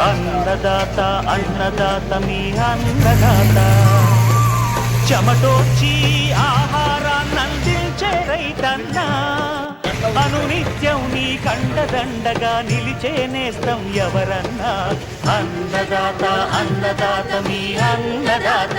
అన్నదాత అన్నదాత మీ అన్నదాత చెమటోచి ఆహారాన్ని అందించే రైతన్నా. అనునిత్యం నీ కండదండగా నిలిచే నేస్తం ఎవరన్నా. అన్నదాత అన్నదాత మీ అన్నదాత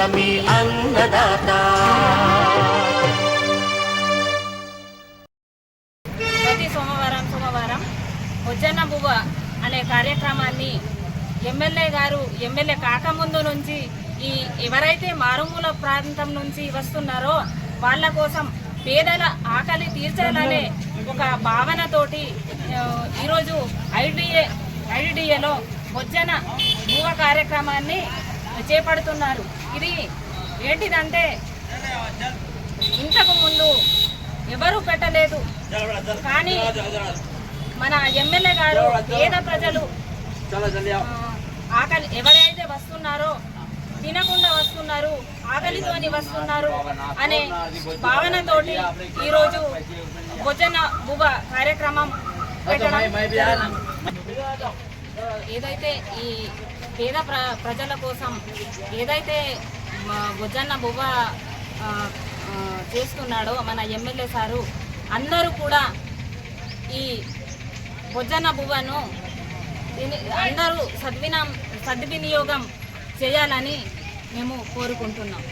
అన్నదాత మీ అన్నదాత. ప్రతి సోమవారం సోమవారం ఉజ్జన్న బువ్వ అనే కార్యక్రమాన్ని ఎమ్మెల్యే గారు ఎమ్మెల్యే కాకముందు నుంచి ఈ ఎవరైతే మారుమూల ప్రాంతం నుంచి వస్తున్నారో వాళ్ళ కోసం పేదల ఆకలి తీర్చాలనే ఒక భావనతోటి ఈరోజు ఐడిఏ ఐడిఏలో భోజన బువ్వ కార్యక్రమాన్ని చేపడుతున్నారు. ఇది ఏంటిదంటే ఇంతకు ముందు ఎవరు పెట్టలేదు. కానీ మన ఎమ్మెల్యే గారు పేద ప్రజలు ఆకలి ఎవరైతే వస్తున్నారో తినకుండా వస్తున్నారు ఆకలితోని వస్తున్నారు అనే భావనతోటి ఈరోజు భోజన బుబ కార్యక్రమం పెట్టడం. ఏదైతే ఈ పేద ప్ర ప్రజల కోసం ఏదైతే బొజ్జన్న బువ్వ చేస్తున్నాడో మన ఎమ్మెల్యే సారు అందరూ కూడా ఈ బొజ్జన్న బువ్వను అందరూ సద్వినం సద్వినియోగం చేయాలని మేము కోరుకుంటున్నాం.